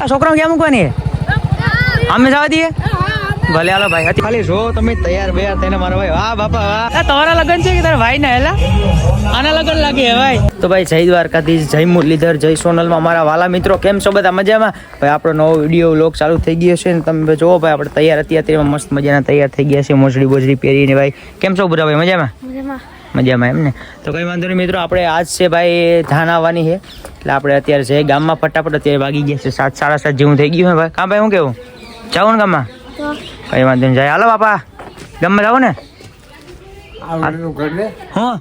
આ છોકરાઓ ક્યાં મૂકવાની? અમે જવા દઈએ? ભલે હાલો ભાઈ હતી ખાલી જો તમે તૈયાર બેયાર થઈને મારો ભાઈ વાહ બાપા વાહ. તમારા લગન છે કે તારા ભાઈ ના હેલા? આના લગન લાગે ભાઈ. તો ભાઈ જય દ્વારકાધીશ જય મુરલીધર જય સોનલમાં મારા વાલા મિત્રો કેમ છો બધા? મજામાં? ભાઈ આપણો નવો વીડિયો વ્લોગ ચાલુ થઈ ગયો છે ને તમે જોવો ભાઈ આપણે તૈયાર અત્યારે મસ્ત મજાના તૈયાર થઈ ગયા છે મોજડી બોજડી પહેરીને ભાઈ. કેમ છો બધા ભાઈ મજામાં? મજામાં. એમ ને? તો કંઈ વાંધો નહીં મિત્રો આપણે આજ છે ભાઈ ધાન આવવાની છે. એટલે આપણે અત્યારે છે ગામમાં ફટાફટ અત્યારે વાગી ગયા છે સાત સાડા સાત જેવું થઈ ગયું ભાઈ. કાં ભાઈ હું કેવું? જાઉં ને ગામમાં. કંઈ વાંધો નહીં જાય. હાલો બાપા ગામમાં જાઓ ને. હા.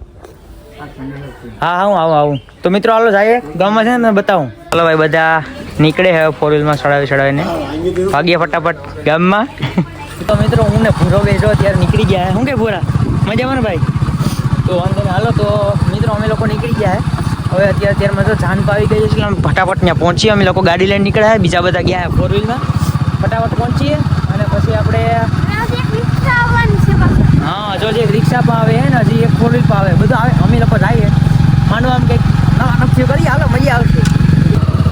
હા આવું હું આવું આવું. તો મિત્રો હાલો જાય ગામમાં છે ને બતાવું. હાલો ભાઈ બધા નીકળે હવે ફોર વ્હીલમાં ચડાવી ચડાવીને. ભાગીએ ફટાફટ ગામમાં. તો મિત્રો હું ને ભૂરો બેસો ત્યારે નીકળી ગયા શું કે ભૂરા? મજામાં ને ભાઈ? તો વાંધો નહીં. હાલો, તો મિત્રો, અમે લોકો નીકળી ગયા હવે અત્યારે અત્યારમાં તો જાન પાવી ગઈ છે અમે ફટાફટ ત્યાં પહોંચીએ. અમે લોકો ગાડી લઈને નીકળ્યા બીજા બધા ગયા ફોર વ્હીલમાં ફટાફટ પહોંચીએ અને પછી આપણે હા જો એક રિક્ષા પણ આવે ને, હજી એક ફોર વ્હીલ પણ આવે. બધું આવે. અમે લોકો જઈએ. માંડવા આમ કંઈક નવા નકશી કરીએ, હાલો, મજા આવશે.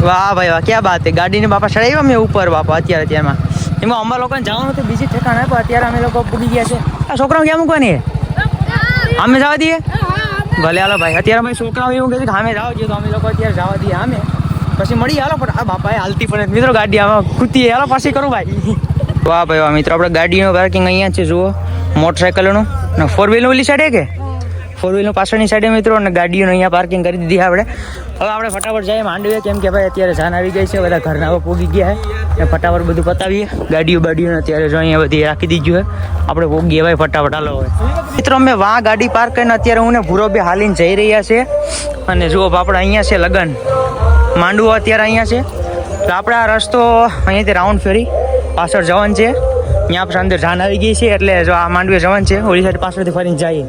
વાહ ભાઈ વાહ, ક્યાં વાત ગાડીને બાપા ચડાવી અમે ઉપર બાપા અત્યારે ત્યારમાં એમાં અમારા લોકોને જવાનું હતું, બીજી ઠેકાણે, પણ અત્યારે અમે લોકો પૂરી ગયા છે. આ છોકરાઓ ક્યાં મૂકવાની અમે જવા દઈએ? ભલે હાલો ભાઈ. અત્યારે ભાઈ છોકરાઓ એવું કહે છે કે અમે જાવ છીએ તો અમે લોકો અત્યારે જવા દઈએ અમે પછી મળી હાલો પણ આ બાપા હાલતી પડે મિત્રો ગાડી આમાં કૂતી હાલો પાછી કરું ભાઈ. વાહ ભાઈ વાહ. મિત્રો આપણે ગાડીનું પાર્કિંગ અહીંયા છે જુઓ. મોટરસાઇકલનું ને ફોર વ્હીલનું ઓલી સાઈડે કે? ફોર વ્હીલનું પાછળની સાઈડે મિત્રો અને ગાડીઓને અહીંયા પાર્કિંગ કરી દીધી આપણે. હવે આપણે ફટાફટ જઈએ માંડવીએ. કેમ કે ભાઈ અત્યારે જાન આવી ગઈ છે. બધા ઘરના પૂગી ગયા છે. ને ફટાફટ બધું પતાવીએ. ગાડીઓ બાડીઓને અત્યારે જો અહીંયા બધી રાખી દીધું હોય. આપણે પૂગીએ ગેવાય ફટાફટ હાલો હોય. મિત્રો, અમે વાં ગાડી પાર્ક કરીને અત્યારે હું ને ભૂરો બે હાલીને જઈ રહ્યા છે અને જુઓ આપણે અહીંયા છે લગન. માંડવો અત્યારે અહીંયા છે. તો આપણે આ રસ્તો અહીંયાથી રાઉન્ડ ફેરી પાછળ જવાનું છે. ત્યાં આપણે અંદર જાન આવી ગઈ છે એટલે જો આ માંડવી જવાનું છે. ઓલી સાઈડ પાછળથી ફરીને જઈએ.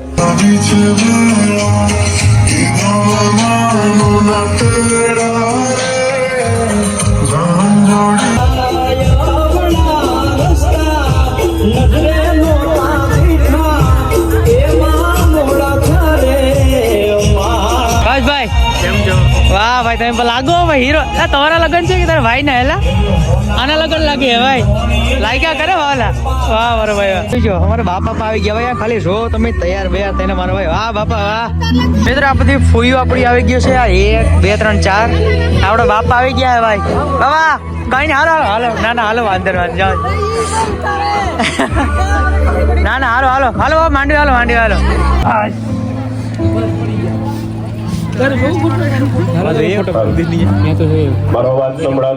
ભાઈ વાહ ભાઈ તમે લાગો ભાઈ હીરો તમારા લગન છે કે તારા ભાઈ ના હેલા આના લગન લાગે હે ભાઈ લાગ્યા કરે વાલા વાહ મારો ભાઈ જો અમારા બાપા આવી ગયા ભાઈ ખાલી જો તમે તૈયાર બેયાર તેને મારો ભાઈ વાહ બાપા વાહ મિત્રો આ બધી ફૂઈઓ આપણી આવી ગયું છે આ એક બે ત્રણ ચાર આપણા બાપા આવી ગયા હે ભાઈ બાબા કઈ નહીં હાલો હાલો ના ના હાલો વાંધો વાંધો જાઓ ના ના હાલો હાલો હાલો માંડવી હાલો માંડવી હાલો બરોબર સંભળાવ.